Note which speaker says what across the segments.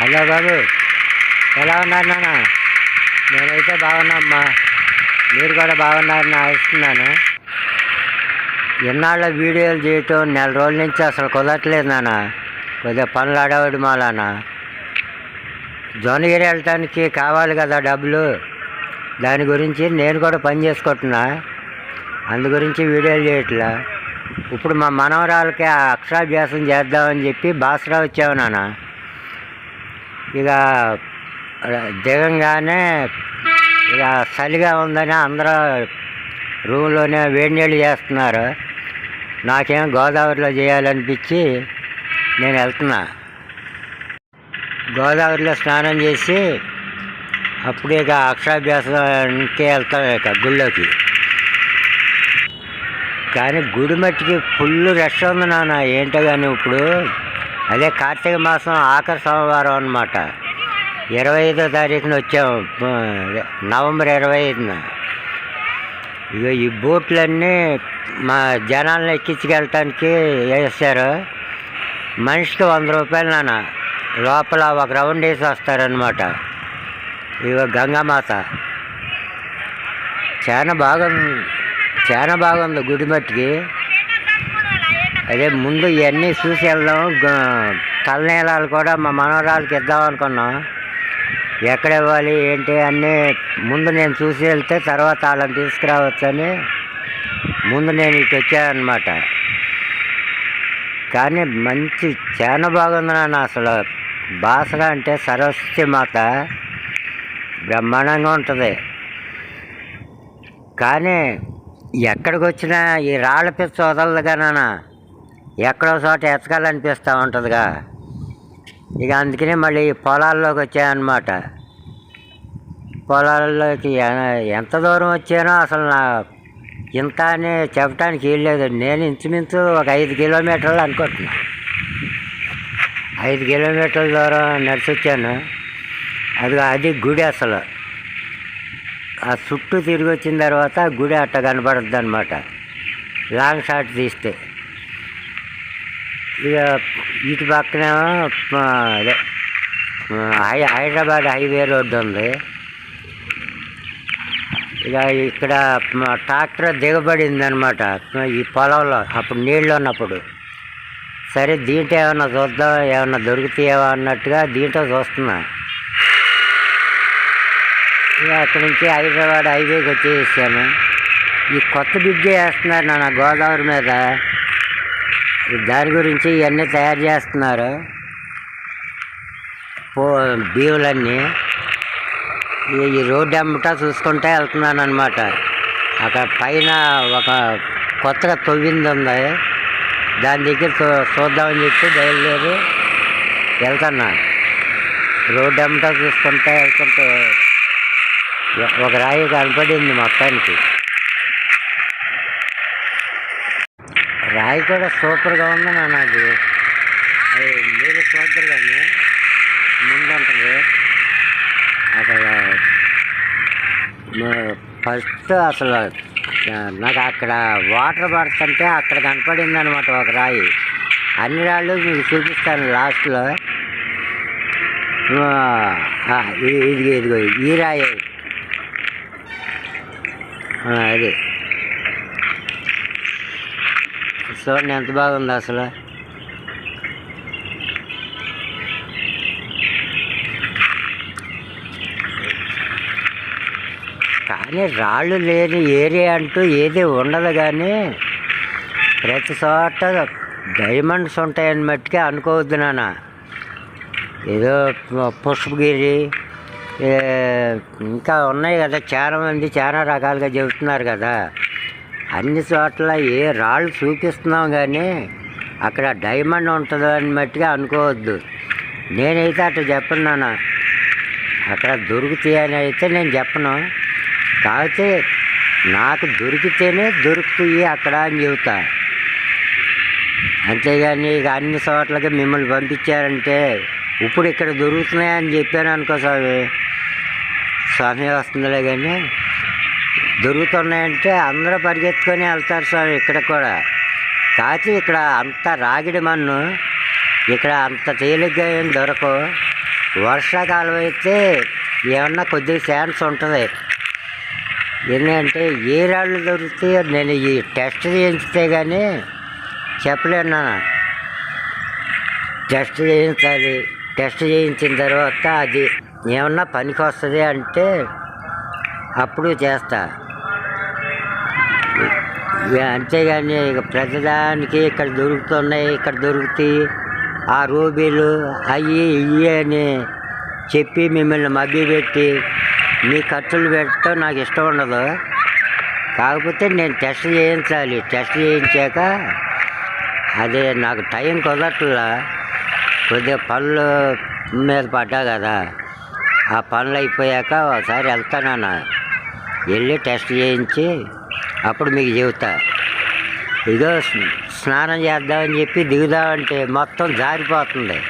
Speaker 1: Hello బాబు. ఎలా ఉన్నారు నాన్న? నేనైతే బాగున్నామ్మా. మీరు కూడా బాగున్నారని ఆశిస్తున్నాను. ఇన్నాళ్ళ వీడియోలు చేయటం నెల రోజుల నుంచి అసలు కుదరట్లేదు నాన్న. కొద్దిగా పనులు ఆడవాడి మాలాన జోనగిరి వెళ్ళటానికి కావాలి కదా డబ్బులు. దాని గురించి నేను కూడా పని చేసుకుంటున్నా. అందు గురించి వీడియోలు చేయట్లా. ఇప్పుడు మా మనవరాలకి అక్షరాభ్యాసం చేద్దామని చెప్పి బాసరా వచ్చావు నాన్న. ఇక దిగంగానే ఇక చలిగా ఉందని అందరూ రూమ్లోనే వేడి నీళ్ళు చేస్తున్నారు. నాకేం గోదావరిలో చేయాలనిపించి నేను వెళ్తున్నా. గోదావరిలో స్నానం చేసి అప్పుడు ఇక అక్షరాభ్యాసానికి వెళ్తాం ఇక గుళ్ళోకి. కానీ గుడి మట్టికి ఫుల్ రష్ ఉంది నాన్న ఏంటో కానీ ఇప్పుడు అదే కార్తీక మాసం ఆఖరి సోమవారం అనమాట ఇరవై ఐదో తారీఖున వచ్చాము నవంబర్ ఇరవై ఐదున ఇక ఈ బూట్లన్నీ మా జనాలను ఎక్కించుకెళ్ళటానికి వేస్తారు మనిషికి వంద రూపాయలు నాన్న. లోపల ఒక రౌండ్ వేసి వస్తారనమాట ఇగో గంగామాత. చాలా బాగుంది. చాలా బాగుంది గుడి మట్టికి అదే ముందు ఇవన్నీ చూసి వెళ్దాం. గ- తలనీలాలు కూడా మా మనవరాలకి ఇద్దాం అనుకున్నాం. ఎక్కడ ఇవ్వాలి ఏంటి అన్నీ ముందు నేను చూసి వెళ్తే తర్వాత వాళ్ళని తీసుకురావచ్చని ముందు నేను ఇటు వచ్చానమాట కానీ మంచి చాలా బాగుంది నాన్న అసలు. బాసర అంటే సరస్వతి మాత బ్రహ్మాండంగా ఉంటుంది. కానీ ఎక్కడికి వచ్చినా ఈ రాళ్ళ పిచ్చ వదలదుగా నాన్న. ఎక్కడో చోట ఎతకాలనిపిస్తూ ఉంటుందిగా. ఇక అందుకనే మళ్ళీ ఈ పొలాల్లోకి వచ్చాయన్నమాట పొలాల్లోకి ఎంత దూరం వచ్చానో అసలు నా ఇంత అని చెప్పడానికి వీల్లేదు నేను ఇంచుమించు ఒక ఐదు కిలోమీటర్లు అనుకుంటున్నా. ఐదు కిలోమీటర్ల దూరం నడిచి వచ్చాను. అది అది గుడి అసలు. ఆ చుట్టూ తిరిగి వచ్చిన తర్వాత గుడి అట్ట కనపడుద్ది అనమాట లాంగ్ షాట్ తీస్తే. ఇక ఇటు పక్కనేమో అదే హై హైదరాబాద్ హైవే రోడ్డు ఉంది. ఇక ఇక్కడ ట్రాక్టర్ దిగబడింది అనమాట ఈ పొలంలో అప్పుడు నీళ్ళు ఉన్నప్పుడు. సరే దీంట్లో ఏమన్నా చూద్దాం ఏమన్నా దొరుకుతాయేమో అన్నట్టుగా దీంట్లో చూస్తున్నా. ఇక అక్కడి నుంచి హైదరాబాద్ హైవేకి వచ్చేసాను. ఈ కొత్త బ్రిడ్జ్ వేస్తున్నారు నా గోదావరి మీద. దాని గురించి ఇవన్నీ తయారు చేస్తున్నారు. పో బీవులన్నీ. ఈ- ఈ రోడ్డు అమ్మటా చూసుకుంటే వెళ్తున్నాను అనమాట అక్కడ పైన ఒక కొత్తగా తొవ్వింది ఉంది. దాని దగ్గర చూ- చూద్దామని చెప్పి బయలుదేరి వెళ్తున్నా. రోడ్డు అమ్మటా చూసుకుంటే వెళ్తుంటే ఒక రాయి కనపడింది మొత్తానికి. రాయి కూడా సూపర్గా ఉంది నాన్న అది. అది మీరు చూద్దరు కానీ ముందు ఉంటుంది అసలు ఫస్ట్ అసలు నాకు అక్కడ వాటర్ పడుతుంటే అక్కడ కనపడింది అనమాట ఒక రాయి. అన్ని రాళ్ళు మీకు చూపిస్తాను లాస్ట్లో. ఇది ఇదిగో ఇదిగో ఈ రాయి. అది. చూడండి ఎంత బాగుంది అసలు. కానీ రాళ్ళు లేని ఏరియా అంటూ ఏది ఉండదు కానీ ప్రతి చోట డైమండ్స్ ఉంటాయని మట్టుకే అనుకోవద్దు నాన్న. ఏదో పుష్పగిరి ఇంకా ఉన్నాయి కదా చాలా మంది చాలా రకాలుగా చెబుతున్నారు కదా. అన్ని చోట్ల ఏ రాళ్ళు చూపిస్తున్నాం కానీ అక్కడ డైమండ్ ఉంటుందో అని అనుకోవద్దు. నేనైతే అట్లా చెప్పను నాన్న. అక్కడ దొరుకుతాయి అని అయితే నేను చెప్పను. కాకపోతే నాకు దొరికితేనే దొరుకుతాయి అక్కడ అని చెబుతా. అంతేగాని ఇక అన్ని చోట్లకి మిమ్మల్ని పంపించారంటే ఇప్పుడు ఇక్కడ దొరుకుతున్నాయని చెప్పాను అనుకో స్వామి. స్వామి వస్తుందిలే కానీ దొరుకుతున్నాయంటే అందరూ పరిగెత్తుకొని వెళ్తారు స్వామి ఇక్కడ కూడా. కాకి ఇక్కడ అంత రాగిడి మన్ను ఇక్కడ అంత తేలిగ్గా ఏం దొరకవు. వర్షాకాలం అయితే ఏమన్నా కొద్దిగా ఛాన్స్ ఉంటుంది. ఎందుకంటే ఏ రాళ్ళు దొరుకుతాయో నేను ఈ టెస్ట్ చేయించితే కానీ చెప్పలేను నాన్న. టెస్ట్ చేయించాలి. టెస్ట్ చేయించిన తర్వాత అది ఏమన్నా పనికి వస్తుంది అంటే అప్పుడు చేస్తా. అంతేగాని ఇక ప్రతిదానికి ఇక్కడ దొరుకుతున్నాయి ఇక్కడ దొరుకుతాయి. ఆ రూబీలు అయ్యి ఇవి అని చెప్పి మిమ్మల్ని మభ్యపెట్టి మీ ఖర్చులు పెట్టడం నాకు ఇష్టం ఉండదు. కాకపోతే నేను టెస్ట్ చేయించాలి. టెస్ట్ చేయించాక అదే నాకు టైం కుదరట్లా. కొద్దిగా పనులు మీద పడ్డా కదా. ఆ పనులు అయిపోయాక ఒకసారి వెళ్తానన్నా. వెళ్ళి టెస్ట్ చేయించి అప్పుడు మీకు చెబుతా. ఇదో స్నానం చేద్దామని చెప్పి దిగుదామంటే మొత్తం జారిపోతుంది.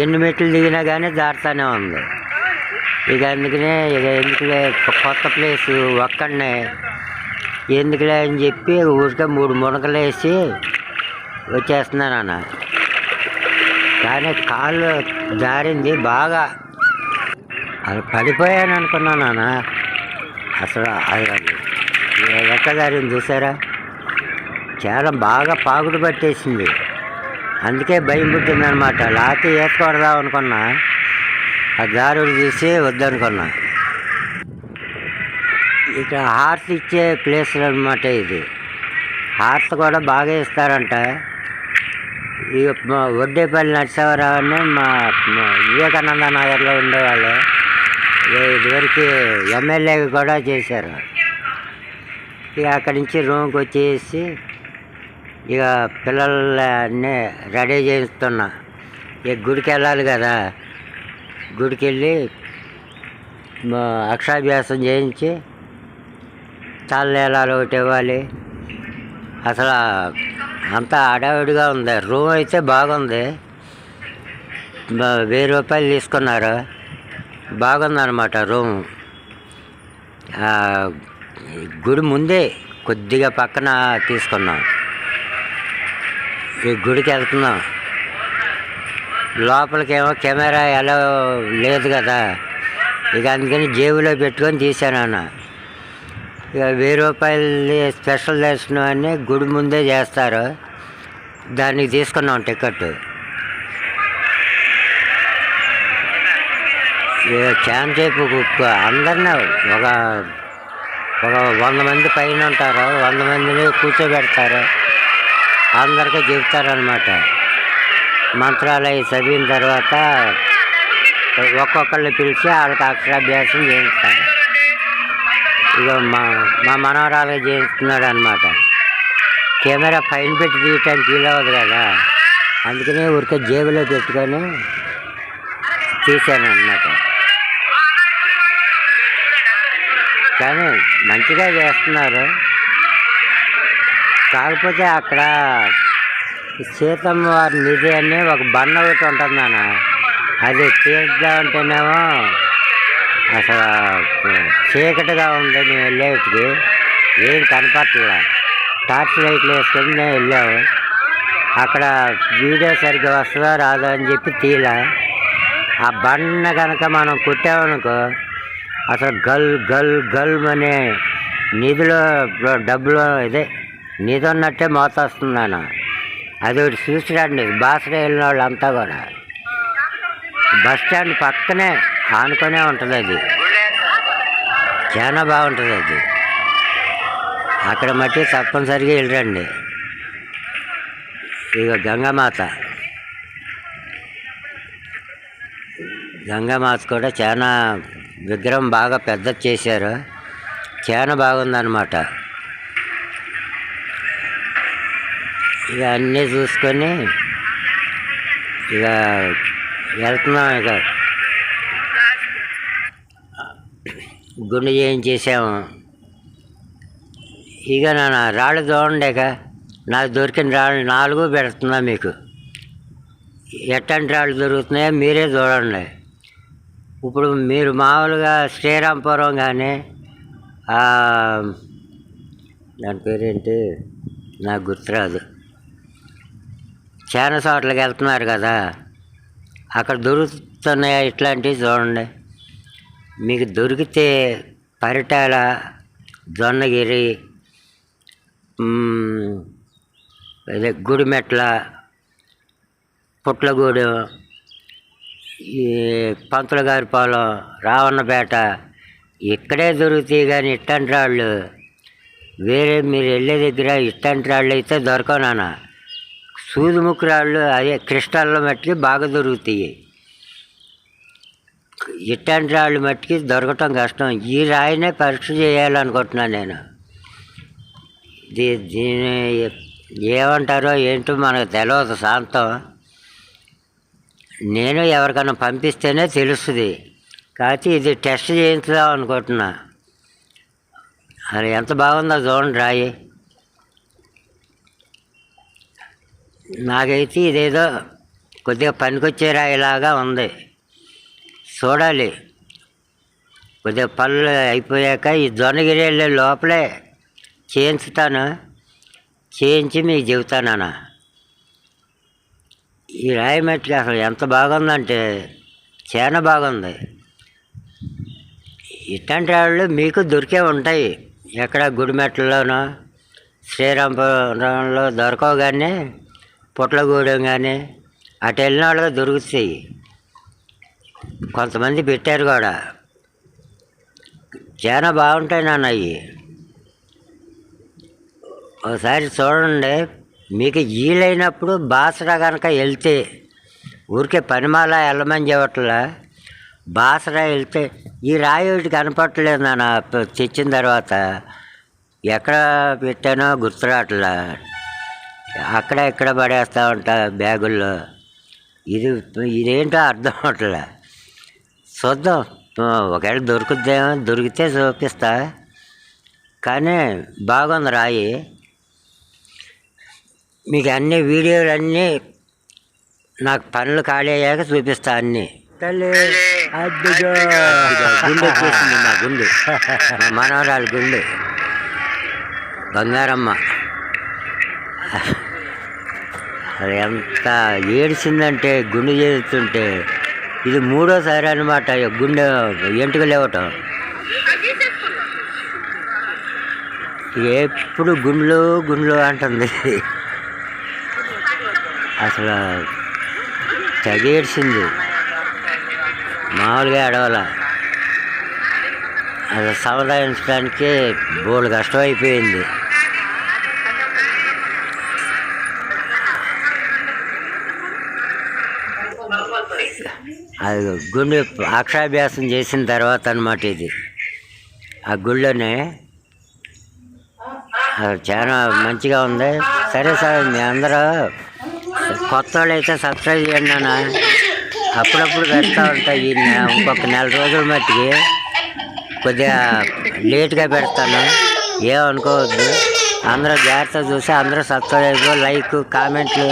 Speaker 1: ఎన్ని మెట్లు దిగినా కానీ జారుతానే ఉంది. ఇక అందుకనే ఇక ఎందుకులే కొత్త ప్లేసు ఒక్కడనే. ఎందుకులే అని చెప్పి ఊరికే మూడు మునకలేసి వచ్చేస్తున్నాను అన్న. కానీ కాళ్ళు జారింది బాగా. అది పడిపోయాను అనుకున్నాను నాన్న అసలు అది ఎక్క చూసారా? చాలా బాగా పాకుడు పట్టేసింది. అందుకే భయం పుట్టిందనమాట లాతి వేసుకోడదాం అనుకున్నా. ఆ దారుడు చూసి వద్దనుకున్నా. ఇక్కడ హార్స్ ఇచ్చే ప్లేస్ అనమాట ఇది. హార్స్ కూడా బాగా ఇస్తారంట ఈ మా వడ్డేపల్లి నరసింహారావు అని మా వివేకానంద నగర్లో ఉండేవాళ్ళు. ఇదివరకు ఎమ్మెల్యే కూడా చేశారు. ఇక అక్కడి నుంచి రూమ్కి వచ్చేసి ఇక పిల్లల్ని రెడీ చేస్తున్నా. ఇక గుడికి వెళ్ళాలి కదా. గుడికి వెళ్ళి మా అక్షరాభ్యాసం చేయించి చల్లేలాలు ఒకటి ఇవ్వాలి. అసలు అంతా హడావిడిగా ఉంది. రూమ్ అయితే బాగుంది. వెయ్యి రూపాయలు తీసుకున్నారు. బాగుందన్నమాట రూమ్. గుడి ముందే కొద్దిగా పక్కన తీసుకున్నాం. ఈ గుడికి వెళ్తున్నాం. లోపలికేమో కెమెరా ఎలా లేదు కదా. ఇక అందుకని జేబులో పెట్టుకొని తీశాను అన్న. ఇక వెయ్యి రూపాయలు స్పెషల్ దర్శనం అని గుడి ముందే చేస్తారు. దానికి తీసుకున్నాం టికెట్ ఇక చాలా కు- అందరినీ ఒక ఒక వంద మంది పైన ఉంటారు. వంద మందిని కూర్చోబెడతారు. అందరికీ చెప్తారనమాట మంత్రాలయ చదివిన తర్వాత ఒక్కొక్కరిని పిలిచి వాళ్ళకి అక్షరాభ్యాసం చేయిస్తారు. ఇక మా మా మనవరాలు చేస్తున్నాడు అనమాట కెమెరా పైన పెట్టి తీయటానికి వీలవదు కదా. అందుకనే ఊరికే జేబులో పెట్టుకొని తీశాను అనమాట కానీ మంచిగా చేస్తున్నారు. కాకపోతే అక్కడ సీతమ్మ వారి నిధి అని ఒక బండ ఒకటి ఉంటుంది నాన్న. అది తీద్దామంటేనేమో అసలు చీకటిగా ఉంది. మేము వెళ్ళేటికి ఏం కనపట్లే టార్చ్ లైట్లు వేసుకొని మేము వెళ్ళాము అక్కడ వీడియో సరిగ్గా వస్తుందో రాదో అని చెప్పి తీలా. ఆ బండ కనుక మనం కుట్టామనుకో అసలు గల్ గల్ గల్ అనే నిధిలో డబ్బులో ఇదే నిధి ఉన్నట్టే మోత వస్తుందన్న అది ఒకటి చూసిరండి బాసర వెళ్ళిన వాళ్ళంతా కూడా. బస్ స్టాండ్ పక్కనే ఆనుకొనే ఉంటుంది అది. చాలా బాగుంటుంది అది. అక్కడ మట్టి తప్పనిసరిగా వెళ్ళరండి. ఇక గంగామాత. గంగామాత కూడా చాలా విగ్రహం బాగా పెద్ద చేశారు. చాలా బాగుందన్నమాట. ఇక అన్నీ చూసుకొని ఇక వెళ్తున్నాం ఇక. గుండె చేయించేసాము ఇక నా రాళ్ళు చూడండిక ఇక. నాకు దొరికిన రాళ్ళు నాలుగు పెడుతున్నా మీకు. ఎట్టంటి రాళ్ళు దొరుకుతున్నాయో మీరే చూడండి. ఇప్పుడు మీరు మామూలుగా శ్రీరాంపురం కానీ దాని పేరేంటి? నాకు గుర్తురాదు. చాలా చోట్లకి వెళ్తున్నారు కదా అక్కడ దొరుకుతున్నాయా ఇట్లాంటివి చూడండి. మీకు దొరికితే పరిటాల జొన్నగిరి అదే గుడిమెట్ల పుట్లగూడెం ఈ పంతుల గారి పొలం రావణపేట ఇక్కడే దొరుకుతాయి కానీ ఇట్టంటి రాళ్ళు వేరే మీరు వెళ్ళే దగ్గర ఇట్టంటి రాళ్ళు అయితే దొరకవు నాన్న. రాళ్ళు అదే క్రిస్టల్లో మట్టికి బాగా దొరుకుతాయి. ఇట్టంటి రాళ్ళు మట్టికి దొరకటం కష్టం. ఈ రాయినే పరీక్ష చేయాలనుకుంటున్నాను నేను. దీ దీని ఏమంటారో ఏంటో మనకు తెలియదు శాంతం నేను ఎవరికైనా పంపిస్తేనే తెలుస్తుంది. కాకపోతే ఇది టెస్ట్ చేయించుదాం అనుకుంటున్నా. అది ఎంత బాగుందో చూడండి రాయి. నాకైతే ఇదేదో కొద్దిగా పనికొచ్చే రాయిలాగా ఉంది. చూడాలి. కొద్దిగా పళ్ళు అయిపోయాక ఈ దొనగిరి వెళ్ళే లోపలే చేయించుతాను. చేయించి మీకు చెబుతానన్నా ఈ రాయి మెట్లు అసలు ఎంత బాగుందంటే చాలా బాగుంది. ఇట్లాంటి వాళ్ళు మీకు దొరికే ఉంటాయి. ఎక్కడ గుడిమెట్లలోనో శ్రీరాంపురంలో దొరకవు కానీ పుట్లగూడెం కానీ అటు వెళ్ళిన వాళ్ళకి దొరుకుతాయి. కొంతమంది పెట్టారు కూడా. చాలా బాగుంటాయి నాన్న అవి ఒకసారి చూడండి. మీకు వీలైనప్పుడు బాసర కనుక వెళ్తే ఊరికే పనిమాల వెళ్ళమని చెప్పట్లా? బాసర వెళ్తే ఈ రాయి కనపట్టలేదు నాన్న తెచ్చిన తర్వాత. ఎక్కడ పెట్టానో గుర్తురాట్లా అక్కడ ఎక్కడ పడేస్తా ఉంటా బ్యాగుల్లో? ఇది ఇదేంటో అర్థం అవట్లే చూద్దాం. ఒకవేళ దొరుకుద్దేమో దొరికితే చూపిస్తా. కానీ బాగుంది రాయి. మీకు అన్ని వీడియోలు అన్నీ నాకు పనులు ఖాళీ అయ్యాక చూపిస్తా అన్నీ. తల్లి అద్దుగో. గుండె వచ్చేసింది మా గుండె. మా మనవరాలు గుండె. బంగారమ్మ. అది ఎంత ఏడిసిందంటే గుండె చేస్తుంటే. ఇది మూడోసారి అనమాట గుండె ఎంటుకలు ఇవ్వటం ఎప్పుడు గుండ్లు గుండ్లు అంటుంది. అసలు తెగేడ్చింది మామూలుగా అడవల అది సమదాయించడానికి బోలు కష్టం అయిపోయింది అది గుండె అక్షరాభ్యాసం చేసిన తర్వాత అనమాట ఇది. ఆ గుళ్ళోనే అది చాలా మంచిగా ఉంది. సరే సార్ మీ అందరూ కొత్త వాళ్ళు అయితే సబ్స్క్రైబ్ చేయండి నాన్న అప్పుడప్పుడు పెడతా ఉంటాయి ఈ ఇంకొక నెల రోజుల మట్టికి. కొద్దిగా లేట్గా పెడతాను. ఏమనుకోవద్దు. అందరూ జాగ్రత్తగా చూసి అందరూ సబ్స్క్రైబ్ లైక్ కామెంట్లు